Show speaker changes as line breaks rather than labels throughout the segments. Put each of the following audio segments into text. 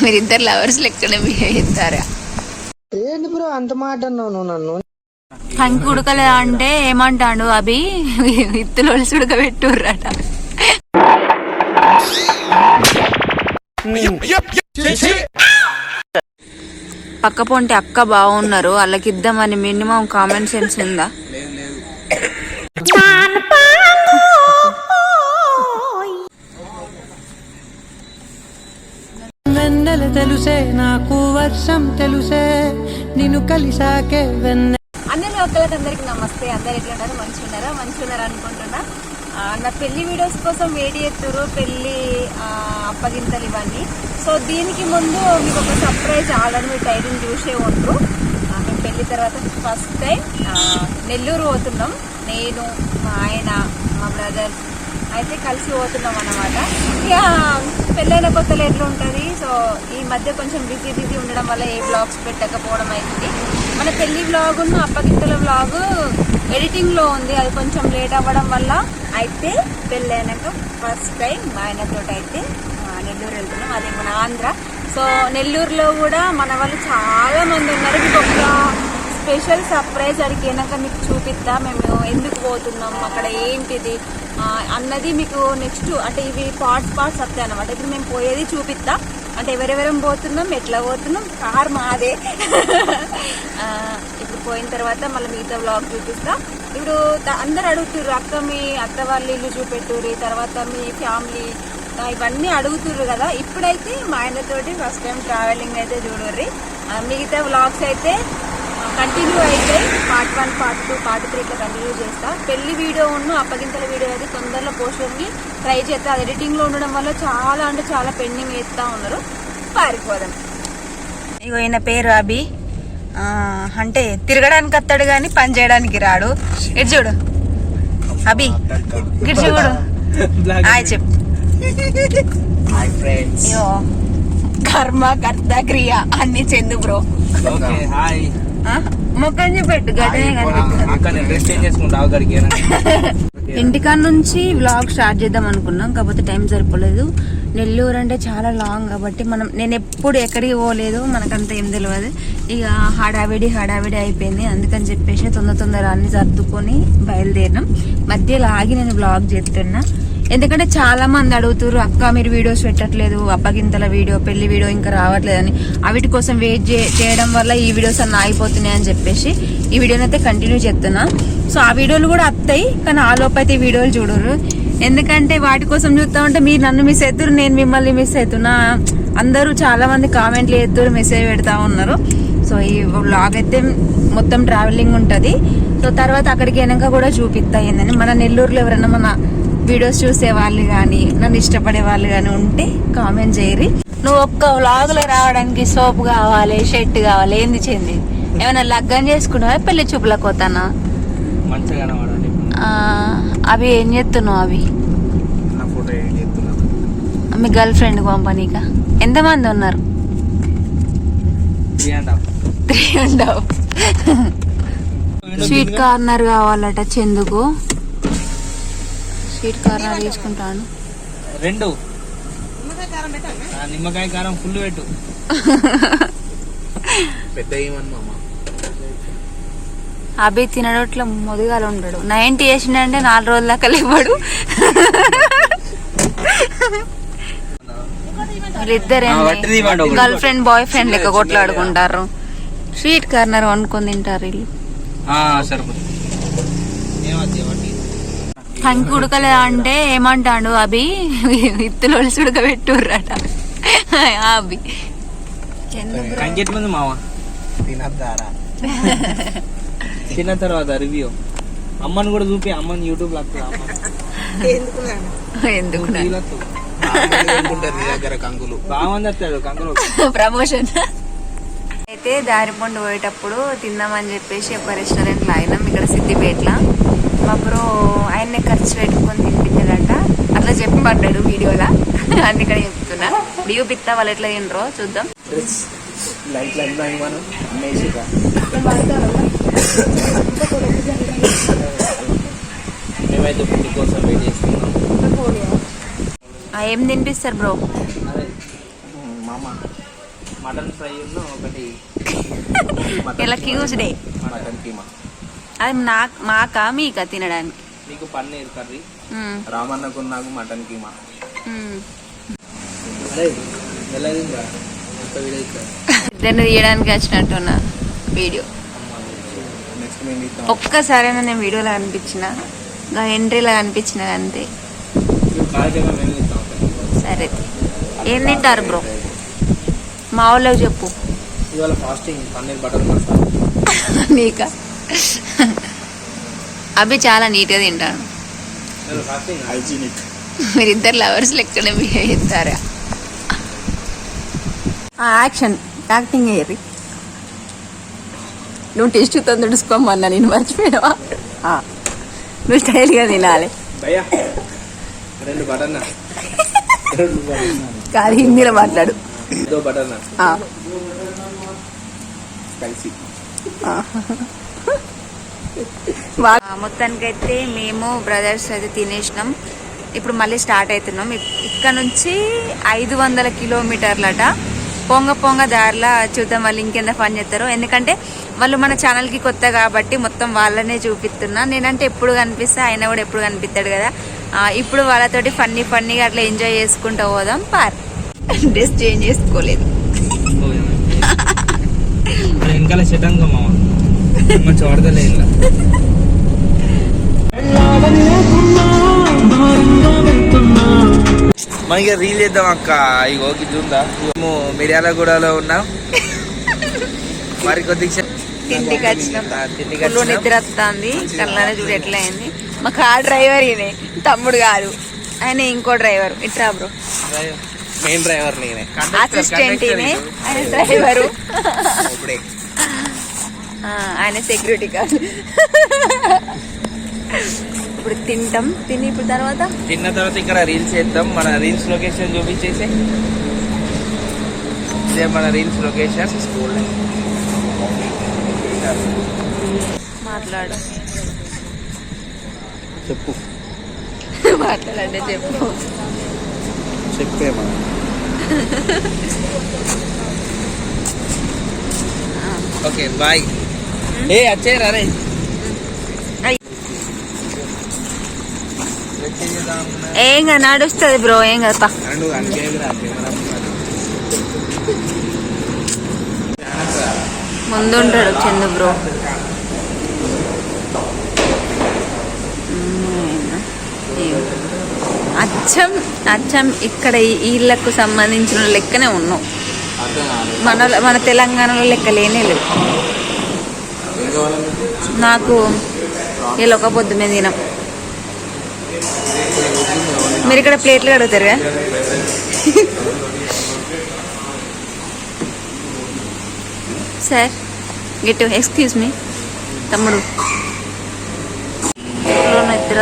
మీరిద్దరు లవర్స్ లెక్కన బిహేవ్ చేస్తారా
ఏంటి బ్రో అంత మాట అన్నావు నన్ను?
కంకి ఉడకలేదా అంటే ఏమంటాడు అభి? ఇత్తులు ఒలిసి ఉడకబెట్టుర్రట. పక్క పొంటి అక్క బాగున్నారు వాళ్ళకి ఇద్దామని మినిమం కామన్ సెన్స్ ఉందా?
నాకు వర్షం తెలుసే నిన్ను కలిసాకే వెన్న
అందరి ఒక్కరికి అందరికి నమస్తే. అందరు ఎట్లా ఉన్నారు? మంచిగా ఉన్నారా మంచి ఉన్నారా అనుకుంటున్నా నా పెళ్ళి వీడియోస్ కోసం వెయిట్ చేస్తున్నారు పెళ్ళి అప్పగింతలు ఇవన్నీ. సో దీనికి ముందు మీకు ఒక సర్ప్రైజ్ ఆల్రెడీ మీరు టైటిల్ చూసే ఉంటారు మేము పెళ్ళి తర్వాత ఫస్ట్ టైం నెల్లూరు పోతున్నాం. నేను మా ఆయన మా బ్రదర్ అయితే కలిసి పోతున్నాం అన్నమాట. ఇక పెళ్ళైన కొత్తలు ఎట్లా ఉంటుంది? సో ఈ మధ్య కొంచెం బిజీ బిజీ ఉండడం వల్ల ఏ బ్లాగ్స్ పెట్టకపోవడం అయింది మన పెళ్ళి బ్లాగ్ ఉన్న అప్పగిత్తల బ్లాగ్ ఎడిటింగ్లో ఉంది. అది కొంచెం లేట్ అవ్వడం వల్ల అయితే పెళ్ళైనాక ఫస్ట్ టైం మా ఆయనతో అయితే నెల్లూరు వెళ్తున్నాం. అదే మన ఆంధ్ర. సో నెల్లూరులో కూడా మన వాళ్ళు చాలా మంది ఉన్నారు. మీకు స్పెషల్ సర్ప్రైజ్ అడిగినాక మీకు చూపిస్తా మేము ఎందుకు పోతున్నాం అక్కడ ఏంటిది అన్నది మీకు నెక్స్ట్ అంటే ఇవి పార్ట్స్ పార్ట్స్ వస్తాయి అనమాట. ఇప్పుడు మేము పోయేది చూపిస్తా అంటే ఎవరెవరం పోతున్నాం ఎట్లా పోతున్నాం కార్ మాదే. ఇప్పుడు పోయిన తర్వాత మళ్ళీ మిగతా బ్లాగ్ చూపిస్తా. ఇప్పుడు అందరు అడుగుతుర్రు అక్క మీ అత్త వాళ్ళ ఇల్లు చూపెట్టుర్రి తర్వాత మీ ఫ్యామిలీ ఇవన్నీ అడుగుతుర్రు కదా. ఇప్పుడైతే మా ఆయనతోటి ఫస్ట్ టైం ట్రావెలింగ్ అయితే చూడర్రి. మిగతా వ్లాగ్స్ అయితే కంటిన్యూ అయితే part one part two part three ఇట్లా కంటిన్యూ చేస్తా. పెళ్ళి వీడియో ఉన్న అప్పగింతల వీడియో అయితే తొందరలో పోస్ట్ చేయడానికి ట్రై చేస్తా అది ఎడిటింగ్లో ఉండడం వల్ల చాలా అంటే చాలా పెండింగ్ వేస్తా ఉన్నారు. పారిపోదాం. ఇగో ఈయన పేరు అభి. అంటే తిరగడానికి వస్తాడు కానీ పని చేయడానికి రాడు. ఇటు చూడు. అభి ఇటు చూడు. హాయ్ చెప్పు. కర్మ కర్త క్రియ అన్ని చెందు బ్రో
ఓకే హాయ్
మొక్కని గడ్డనే
డ్రెస్ చేంజ్ చేసుకుంటా అక్కడికి
ఇంటికాడ నుంచి వ్లాగ్ స్టార్ట్ చేద్దాం అనుకున్నాం కాకపోతే టైం సరిపోలేదు. నెల్లూరు అంటే చాలా లాంగ్ కాబట్టి మనం నేను ఎప్పుడు ఎక్కడికి పోలేదు మనకంత ఏం తెలియదు ఇక హడావిడి హడావిడి అయిపోయింది అందుకని చెప్పేసి తొందర తొందర అన్ని సర్దుకొని బయలుదేరినాం. మధ్యలో ఆగి నేను వ్లాగ్ చేస్తున్నా. ఎందుకంటే చాలా మంది అడుగుతారు అక్క మీరు వీడియోస్ పెట్టట్లేదు అప్పగింతల వీడియో పెళ్ళి వీడియో ఇంకా రావట్లేదని. అవిటి కోసం వెయిట్ చేయడం వల్ల ఈ వీడియోస్ అన్న ఆగిపోతున్నాయి అని చెప్పేసి ఈ వీడియోని అయితే కంటిన్యూ చేస్తున్నా. సో ఆ వీడియోలు కూడా వస్తాయి కానీ ఆ అయితే ఈ వీడియోలు చూడరు ఎందుకంటే వాటి కోసం చూస్తా ఉంటే మీరు నన్ను మిస్ అవుతారు నేను మిమ్మల్ని మిస్ అవుతున్నా అందరూ చాలా మంది కామెంట్లు చేస్తారు మెసేజ్ పెడతా ఉన్నారు. సో ఈ వ్లాగ్ అయితే మొత్తం ట్రావెలింగ్ ఉంటుంది. సో తర్వాత అక్కడికి వెనక కూడా చూపిస్తాయి ఏందని. మన నెల్లూరులో ఎవరైనా మన వీడియోస్ చూసే వాళ్ళు కానీ నన్ను ఇష్టపడే వాళ్ళు కానీ ఉంటే కామెంట్ చేయరి. నువ్వు ఒక్క వ్లాగ్లో రావడానికి సోప్ కావాలి షర్ట్ కావాలి ఏంది చెంది? ఏమైనా లగ్గం చేసుకున్నావా పెళ్ళి చూపులకు పోతానా అవి ఏం చేస్తున్నావు అవి? మీ గర్ల్ ఫ్రెండ్ పంపనీక ఎంతమంది ఉన్నారు?
Three and half.
త్రీ ఉండవు స్వీట్ కార్నర్ కావాలట చెందుకు. స్వీట్ కార్నర్ తీసుకుంటాను.
రెండు. ఆ, నిమ్మకాయ కారం ఫుల్ పెట్టు.
పెద్ద
అభి తినడట్లో మొదగాలు ఉండడు. నైన్టీ వేసిండంటే నాలుగు రోజుల దాకా లేవాడు. వీళ్ళిద్దరే
ఆ, వట్టిది ఇవ్వండి ఒకటి.
గర్ల్ ఫ్రెండ్ బాయ్ ఫ్రెండ్ లెక్క కొట్లాడుకుంటారు. స్వీట్ కార్నర్ వండుకొని తింటారు వీళ్ళు.
ఆ, సరిపోతుంది.
కంకి ఉడకలే అంటే ఏమంటాడు అభి? ఇత్తులు ఒలిసి ఉడకబెట్టుర్రట అభి.
కంకి ఎట్లుంది మావ?
తినద్దారా?
తిన్న తర్వాత రివ్యూ. అమ్మని కూడా చూపి అమ్మని యూట్యూబ్లో
ఎందుకు ప్రమోషన్. అయితే దారి పండు పోయేటప్పుడు తిందామని చెప్పేసి ఒక రెస్టారెంట్లో అయినాం. ఇక్కడ సిద్దిపేటలో. మా బ్రో ఆయన్నే ఖర్చు పెట్టుకొని తినిపించాడట. అట్లా చెప్పి పడ్డాడు వీడియోలో అందుకని చెప్తున్నా. ఇప్పుడు చూపిస్తా వాళ్ళు ఎట్లా తినరో చూద్దాం.
మేమైతే ఫుడ్ కోసం వెయిట్ చేస్తున్నాం.
ఏం తినిపిస్తారు బ్రో?
మటన్ ఫ్రై ఒకటి.
ఇలా క్యూస్ డే?
మటన్ కీమా.
అది నాకు మాకా మీకా తినడానికి.
మీకు పన్నీర్ కర్రీ.
రామన్నకు నాకు మటన్ కీమా.
ఇద్దరిని తీయడానికి వచ్చినట్టున్న వీడియో. ఒక్కసారైనా నేను వీడియోలో కనిపించిన ఇంకా ఎంట్రీలో కనిపించిన అంతే. సరే. ఏం తింటారు బ్రో? మా వాళ్ళకి చెప్పు. నీకా? అవి చాలా నీట్గా తింటాను మీరిద్దరు లవర్స్ లెక్కనే బిహేవ్ చేస్తారా యాక్షన్. యాక్టింగ్ అయ్యి నువ్వు టేస్ట్ తొందడుచుకోమన్నా నేను మర్చిపోయావా ఆ, నువ్వు స్టైల్గా తినాలి. కాదు హిందీలో మాట్లాడు.
స్పైసీ
మొత్తానికైతే మేము బ్రదర్స్ అయితే తినేసినాం. ఇప్పుడు మళ్ళీ స్టార్ట్ అవుతున్నాం. ఇక్కడ నుంచి ఐదు వందల కిలోమీటర్లట. పొంగ పొంగ దారిలా చూద్దాం వాళ్ళు ఇంకెంత ఫన్ చేస్తారు. ఎందుకంటే వాళ్ళు మన ఛానల్కి కొత్త కాబట్టి మొత్తం వాళ్ళనే చూపిస్తున్నా. నేనంటే ఎప్పుడు కనిపిస్తా ఆయన కూడా ఎప్పుడు కనిపిస్తాడు కదా. ఇప్పుడు వాళ్ళతోటి ఫన్నీ ఫన్నీగా అట్లా ఎంజాయ్ చేసుకుంటూ పోదాం. పార్. డ్రెస్ చేంజ్ చేసుకోలేదు.
వెనకాల మంచి వాడతలే ఇలా. మనకి రీల్ చేద్దాం అక్క. ఇగో ఇది ఉందా మేము మిర్యాలగూడలో ఉన్నాం. మరి కొద్దిగా
తిండికి వచ్చినాం. నిద్ర వస్తుంది. కళ్ళనే చూడు ఎట్లా అయింది మా కార్ డ్రైవర్ ఈయనే. తమ్ముడు కాదు. ఆయన ఇంకో డ్రైవర్. ఇట్రా బ్రో.
మెయిన్ డ్రైవర్ నేనే.
అసిస్టెంట్ ఈయనే. ఆయన డ్రైవరు. ఆయన సెక్యూరిటీ గార్డ్ ఇప్పుడు తింటాం. తిని ఇప్పుడు తర్వాత?
తిన్న తర్వాత ఇక్కడ రీల్స్ చేద్దాం. మన రీల్స్ లొకేషన్ చూపించేసి. ఇదే మన రీల్స్ లొకేషన్ స్కూల్
మాట్లాడు.
చెప్పు.
మాట్లాడంటే చెప్పు.
చెప్పేమా
ఓకే బాయ్ ఏ వచ్చే రే
ఏం కాదు నడుస్తుంది బ్రో ఏం కదా ముందుంటాడు చందు బ్రో. అచ్చం అచ్చం ఇక్కడ ఈ ఇళ్ళకు సంబంధించిన లెక్కనే ఉన్నాం. మన మన తెలంగాణలో లెక్క లేనే లేవు? నాకు వీళ్ళు ఒక పొద్దు మీద మీరు ఇక్కడ ప్లేట్లు కడుగుతారు కదా? సార్ గెట్ ఎక్స్క్యూజ్ మీ తమ్ముడు. నిద్ర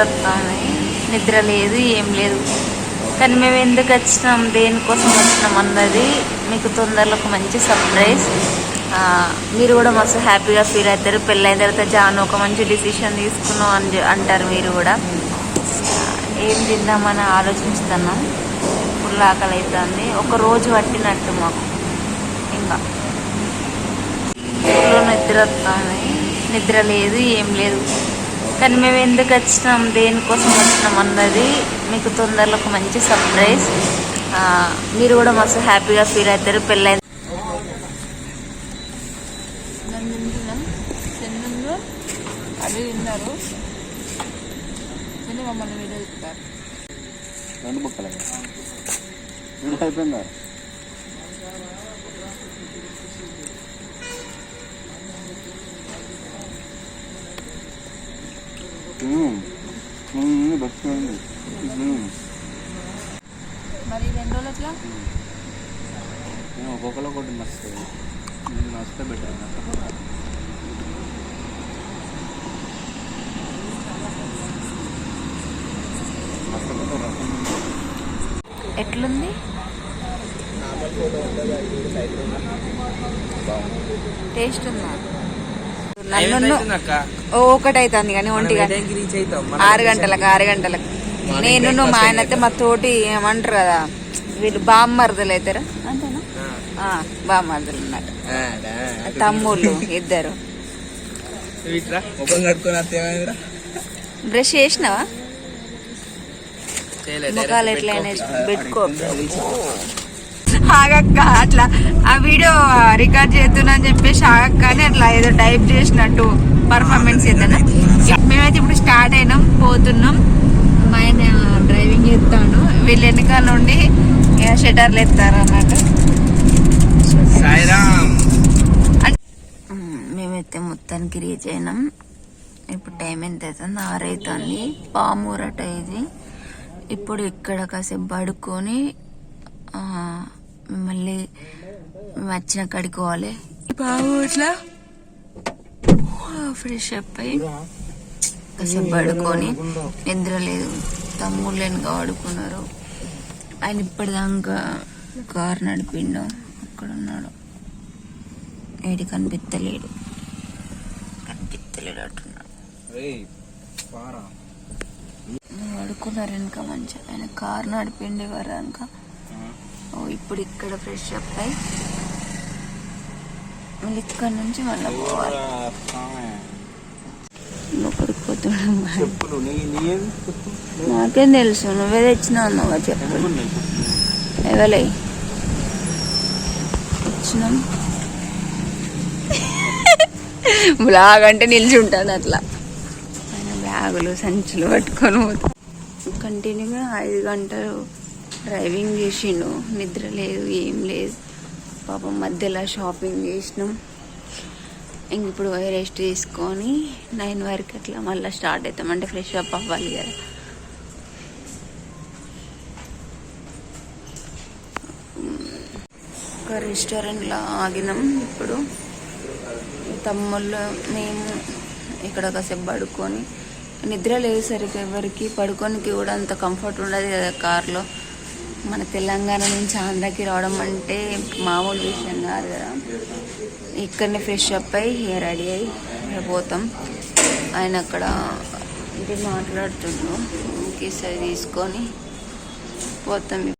నిద్ర లేదు ఏం లేదు. కానీ మేము ఎందుకు వచ్చినాం? దేనికోసం వచ్చినాం అన్నది మీకు తొందరలో ఒక మంచి సర్ప్రైజ్ మీరు కూడా మస్తు హ్యాపీగా ఫీల్ అవుతారు. పెళ్ళైన తర్వాత జాను ఒక మంచి డిసిషన్ తీసుకున్నాం అని అంటారు మీరు కూడా. ఏం తిందామని ఆలోచిస్తున్నాం. ఫుల్ ఆకలి అవుతుంది ఒక రోజు పట్టినట్టు మాకు. ఇంకా. ఇంట్లో నిద్ర వస్తుంది నిద్ర లేదు ఏం లేదు. కానీ మేము ఎందుకు వచ్చినాం? దేనికోసం వచ్చినాం అన్నది మీకు తొందరలో ఒక మంచి సర్ప్రైజ్ మీరు కూడా మస్తు హ్యాపీగా ఫీల్ అవుతారు. పెళ్ళైన అది తిన్నారు తిని మమ్మల్ని వీడియో ఇస్తారు
రెండు బుక్కలు. రెండు అయిపోయిందా బస్
మరి రెండు రోజులు ఎట్లా?
ఒక్కొక్కరు ఒకటి నచ్చుతుంది నచ్చితే బెటర్
ఎట్లుంది? టేస్ట్ ఉందా? నన్ను
అక్క
ఓ ఒకటి అవుతుంది కానీ ఒంటి ఆరు గంటలకు ఆరు గంటలకు. నేను మా ఆయన అయితే మా తోటి ఏమంటారు కదా వీళ్ళు బామ్మర్దలు అవుతారా అంతేనా? బామ్మర్దలు ఉన్నారు తమ్ముళ్ళు ఇద్దరు. బ్రష్ చేసినావా? ముఖాలు ఎట్లయినా పెట్టుకో. ఆగక్క అట్లా. ఆ వీడియో రికార్డ్ చేస్తున్నా అని చెప్పేసి ఆగక్కని అట్లా ఏదో టైప్ చేసినట్టు పర్ఫార్మెన్స్ చేద్దాను? మేమైతే ఇప్పుడు స్టార్ట్ అయినాం పోతున్నాం. మా ఆయన డ్రైవింగ్ చేస్తాడు. వీళ్ళు వెనకాల నుండి షటర్లు ఎత్తారు అన్నట్టు. మేమైతే మొత్తానికి రీచ్ అయినాం. ఇప్పుడు టైం ఎంత అవుతుంది? ఆరు అవుతుంది. పామూరట ఇది. ఇప్పుడు ఇక్కడ కాసేపు పడుకొని ఆ, మళ్ళీ మేము వచ్చిన కాడికి పోవాలి. పామూర్లో ఫ్రెష్ అప్ అయ్యి కాసేపు పడుకొని నిద్ర లేదు. తమ్ముళ్ళు వెనుక పడుకున్నారు ఆయన ఇప్పటిదాకా కారు నడిపిండు. అక్కడ ఉన్నాడు. ఏడి కనిపిస్తలేడు కనిపిస్తలేడు అంటున్నాడు. పడుకున్నారు వెనక మంచిగా ఆయన కారు నడిపిండి వరక ఓ ఇప్పుడు ఇక్కడ ఫ్రెష్ అప్ అయి మళ్ళీ ఇక్కడ నుంచి మళ్ళీ పోవాలి. లోపలికి నాకేం తెలుసు నువ్వే తెచ్చినా అన్నావా చెప్పు. ఎవలై? వచ్చినాం. బ్లాగ్ అంటే నిలిచి ఉంటాను అట్లా. ఆయన బ్యాగులు సంచులు పట్టుకొని పోతాం. కంటిన్యూగా ఐదు గంటలు డ్రైవింగ్ చేసిండు. నిద్ర లేదు ఏం లేదు. పాపం మధ్యలో షాపింగ్ చేసినాం. ఇంక ఇప్పుడు రెస్ట్ తీసుకొని నైన్ వరకు అట్లా మళ్ళీ స్టార్ట్ అవుతాం అంటే ఫ్రెష్ అప్ అవ్వాలి కదా. ఒక రెస్టారెంట్లో ఆగినాం ఇప్పుడు. తమ్ముళ్ళు మేము ఇక్కడ కాసేపు పడుకొని నిద్ర లేదు సరిగ్గా ఎవరికి పడుకోనికి కూడా అంత కంఫర్ట్ ఉండదు కదా కార్లో. మన తెలంగాణ నుంచి ఆంధ్రాకి రావడం అంటే మామూలు విషయం కాదు కదా. ఇక్కడనే ఫ్రెష్ అప్ అయ్యి రెడీ అయ్యి పోతాం. ఆయన అక్కడ ఇది మాట్లాడుతుండ్రు కేసు తీసుకొని పోతాం.